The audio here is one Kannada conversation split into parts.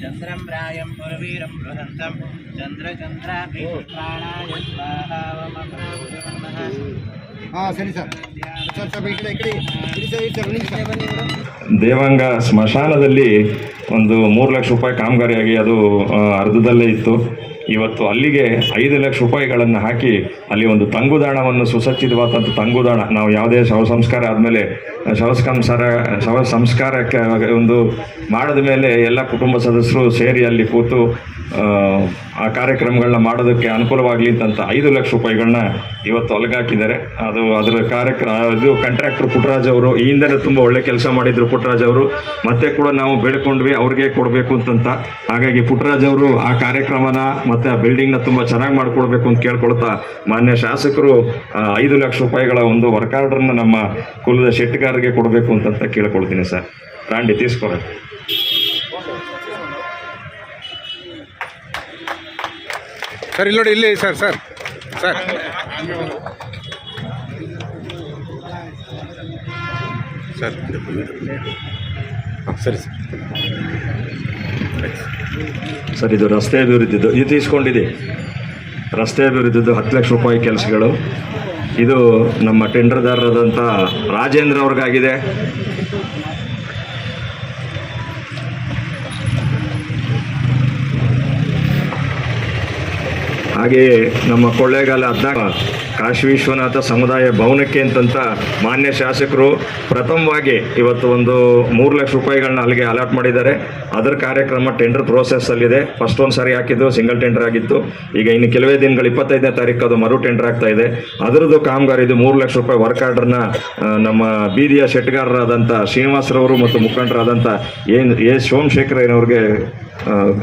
चंद्रम रायम पुरवीरम बृहंतम चंद्र चंद्राभि प्राणाय स्वाहा ದೇವಾಂಗ ಸ್ಮಶಾನದಲ್ಲಿ ಒಂದು ಮೂರು ಲಕ್ಷ ರೂಪಾಯಿ ಕಾಮಗಾರಿಯಾಗಿ ಅದು ಅರ್ಧದಲ್ಲೇ ಇತ್ತು. ಇವತ್ತು ಅಲ್ಲಿಗೆ ಐದು ಲಕ್ಷ ರೂಪಾಯಿಗಳನ್ನು ಹಾಕಿ ಅಲ್ಲಿ ಒಂದು ತಂಗುದಾಣವನ್ನು ಸುಸಜ್ಜಿತವಾದಂಥ ತಂಗುದಾಣ, ನಾವು ಯಾವುದೇ ಶವ ಸಂಸ್ಕಾರ ಆದಮೇಲೆ, ಶವ ಸಂಸ್ಕಾರ, ಶವ ಸಂಸ್ಕಾರಕ್ಕೆ ಒಂದು ಮಾಡಿದ ಮೇಲೆ ಎಲ್ಲ ಕುಟುಂಬ ಸದಸ್ಯರು ಸೇರಿ ಅಲ್ಲಿ ಕೂತು ಆ, ಕಾರ್ಯಕ್ರಮಗಳನ್ನ ಮಾಡೋದಕ್ಕೆ ಅನುಕೂಲವಾಗಲಿ ಅಂತ ಐದು ಲಕ್ಷ ರೂಪಾಯಿಗಳನ್ನ ಇವತ್ತು ಹೊಲಗಾಕಿದ್ದಾರೆ ಅದು ಅದರ ಕಾರ್ಯಕ್ರಮ ಇದು ಕಾಂಟ್ರಾಕ್ಟರ್ ಪುಟ್ಟರಾಜ್ ಅವರು ಈ ಹಿಂದೆ ತುಂಬ ಒಳ್ಳೆ ಕೆಲಸ ಮಾಡಿದ್ರು ಪುಟ್ಟರಾಜ್ ಅವರು. ಮತ್ತೆ ಕೂಡ ನಾವು ಬೇಡ್ಕೊಂಡ್ವಿ ಅವ್ರಿಗೆ ಕೊಡಬೇಕು ಅಂತಂತ. ಹಾಗಾಗಿ ಪುಟ್ಟರಾಜ್ ಅವರು ಆ ಕಾರ್ಯಕ್ರಮನ ಮತ್ತೆ ಆ ಬಿಲ್ಡಿಂಗ್ನ ತುಂಬ ಚೆನ್ನಾಗಿ ಮಾಡಿಕೊಡ್ಬೇಕು ಅಂತ ಕೇಳ್ಕೊಳ್ತಾ ಮಾನ್ಯ ಶಾಸಕರು ಐದು ಲಕ್ಷ ರೂಪಾಯಿಗಳ ಒಂದು ವರ್ಕ್ ಆರ್ಡರ್ನ ನಮ್ಮ ಕುಲದ ಶೆಟ್ಟಿಗಾರರಿಗೆ ಕೊಡಬೇಕು ಅಂತಂತ ಕೇಳ್ಕೊಳ್ತೀನಿ ಸರ್. ರಾಂಡಿ ತೀಸ್ಕೊರೆ ಸರ್, ಇಲ್ಲಿ ನೋಡಿ, ಇಲ್ಲಿ, ಸರ್ ಸರ್ ಸರ್. ಸರ್ ಸರಿ, ಸರ್. ಸರ್, ಇದು ರಸ್ತೆ ಅಭಿವೃದ್ಧಿದ್ದು ಇದು ತೀಸ್ಕೊಂಡಿದೆ ರಸ್ತೆ ಅಭಿವೃದ್ಧಿದ್ದು ಹತ್ತು ಲಕ್ಷ ರೂಪಾಯಿ ಕೆಲಸಗಳು. ಇದು ನಮ್ಮ ಟೆಂಡರ್ದಾರರಾದಂಥ ರಾಜೇಂದ್ರ ಅವ್ರಿಗಾಗಿದೆ. ಹಾಗೆಯೇ ನಮ್ಮ ಕೊಳ್ಳೇಗಾಲ ಹದಿನಾಲ್ಕು ಕಾಶಿ ವಿಶ್ವನಾಥ ಸಮುದಾಯ ಭವನಕ್ಕೆ ಅಂತಂತ ಮಾನ್ಯ ಶಾಸಕರು ಪ್ರಥಮವಾಗಿ ಇವತ್ತು ಒಂದು ಮೂರು ಲಕ್ಷ ರೂಪಾಯಿಗಳನ್ನ ಅಲ್ಲಿಗೆ ಅಲಾಟ್ ಮಾಡಿದ್ದಾರೆ. ಅದರ ಕಾರ್ಯಕ್ರಮ ಟೆಂಡರ್ ಪ್ರೋಸೆಸ್ಸಲ್ಲಿದೆ ಫಸ್ಟ್ ಒಂದು ಸಾರಿ ಹಾಕಿದ್ದು ಸಿಂಗಲ್ ಟೆಂಡರ್ ಆಗಿತ್ತು. ಈಗ ಇನ್ನು ಕೆಲವೇ ದಿನಗಳು, ಇಪ್ಪತ್ತೈದನೇ ತಾರೀಕು ಅದು ಮರು ಟೆಂಡರ್ ಆಗ್ತಾ ಇದೆ. ಅದರದ್ದು ಕಾಮಗಾರಿದು ಮೂರು ಲಕ್ಷ ರೂಪಾಯಿ ವರ್ಕ್ ಆರ್ಡರ್ನ ನಮ್ಮ ಬೀದಿಯ ಶೆಟ್ಗಾರರಾದಂಥ ಶ್ರೀನಿವಾಸರವರು ಮತ್ತು ಮುಖಂಡರಾದಂಥ ಏನು ಎ ಸೋಮಶೇಖರಯ್ಯನವ್ರಿಗೆ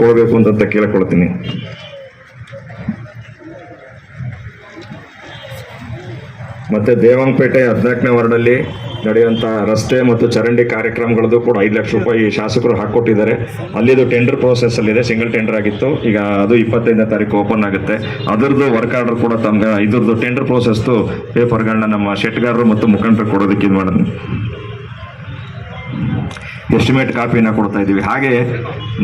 ಕೊಡಬೇಕು ಅಂತಂತ ಕೇಳ್ಕೊಳ್ತೀನಿ. ಮತ್ತೆ ದೇವಂಗಪೇಟೆ ಹದಿನಾಲ್ಕನೇ ವಾರ್ಡಲ್ಲಿ ನಡೆಯುವಂಥ ರಸ್ತೆ ಮತ್ತು ಚರಂಡಿ ಕಾರ್ಯಕ್ರಮಗಳದ್ದು ಕೂಡ ಐದು ಲಕ್ಷ ರೂಪಾಯಿ ಶಾಸಕರು ಹಾಕ್ಕೊಟ್ಟಿದ್ದಾರೆ ಅಲ್ಲಿದು ಟೆಂಡರ್ ಪ್ರೋಸೆಸ್ ಅಲ್ಲಿದೆ ಸಿಂಗಲ್ ಟೆಂಡರ್ ಆಗಿತ್ತು. ಈಗ ಅದು ಇಪ್ಪತ್ತೈದನೇ ತಾರೀಕು ಓಪನ್ ಆಗುತ್ತೆ. ಅದರದ್ದು ವರ್ಕ್ ಆರ್ಡರ್ ಕೂಡ ತಮ್ಮ ಇದ್ರದ್ದು ಟೆಂಡರ್ ಪ್ರೋಸೆಸ್ದು ಪೇಪರ್ಗಳನ್ನ ನಮ್ಮ ಶೆಟ್ಗಾರರು ಮತ್ತು ಮುಖಂಡರು ಕೊಡೋದಕ್ಕೆ ಇದು ಮಾಡೋದು ಎಸ್ಟಿಮೇಟ್ ಕಾಪಿಯನ್ನು ಕೊಡ್ತಾ ಇದ್ದೀವಿ. ಹಾಗೆ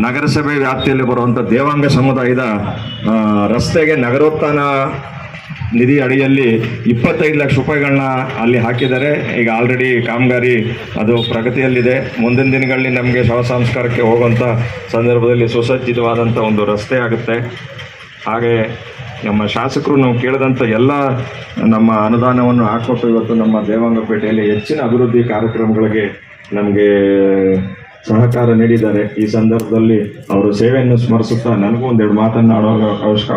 ನಗರಸಭೆ ವ್ಯಾಪ್ತಿಯಲ್ಲಿ ಬರುವಂಥ ದೇವಾಂಗ ಸಮುದಾಯದ ರಸ್ತೆಗೆ ನಗರೋತ್ಥಾನ ನಿಧಿ ಅಡಿಯಲ್ಲಿ ಇಪ್ಪತ್ತೈದು ಲಕ್ಷ ರೂಪಾಯಿಗಳನ್ನ ಅಲ್ಲಿ ಹಾಕಿದ್ದಾರೆ. ಈಗ ಆಲ್ರೆಡಿ ಕಾಮಗಾರಿ ಅದು ಪ್ರಗತಿಯಲ್ಲಿದೆ. ಮುಂದಿನ ದಿನಗಳಲ್ಲಿ ನಮಗೆ ಶವ ಸಂಸ್ಕಾರಕ್ಕೆ ಹೋಗುವಂಥ ಸಂದರ್ಭದಲ್ಲಿ ಸುಸಜ್ಜಿತವಾದಂಥ ಒಂದು ರಸ್ತೆ ಆಗುತ್ತೆ. ಹಾಗೆ ನಮ್ಮ ಶಾಸಕರು ನಾವು ಕೇಳಿದಂಥ ಎಲ್ಲ ನಮ್ಮ ಅನುದಾನವನ್ನು ಹಾಕೊಟ್ಟು ಇವತ್ತು ನಮ್ಮ ದೇವಾಂಗಪೇಟೆಯಲ್ಲಿ ಹೆಚ್ಚಿನ ಅಭಿವೃದ್ಧಿ ಕಾರ್ಯಕ್ರಮಗಳಿಗೆ ನಮಗೆ ಸಹಕಾರ ನೀಡಿದ್ದಾರೆ. ಈ ಸಂದರ್ಭದಲ್ಲಿ ಅವರ ಸೇವೆಯನ್ನು ಸ್ಮರಿಸುತ್ತಾ ನನಗೂ ಒಂದೆರಡು ಮಾತನ್ನು ಆಡುವಾಗ ಅವಕಾಶ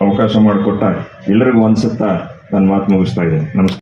ಅವಕಾಶ ಮಾಡಿಕೊಟ್ಟ ಎಲ್ಲರಿಗೂ ಅನಿಸುತ್ತಾ ನನ್ನ ಮಾತು ಮುಗಿಸ್ತಾ ಇದ್ದೇನೆ. ನಮಸ್ಕಾರ.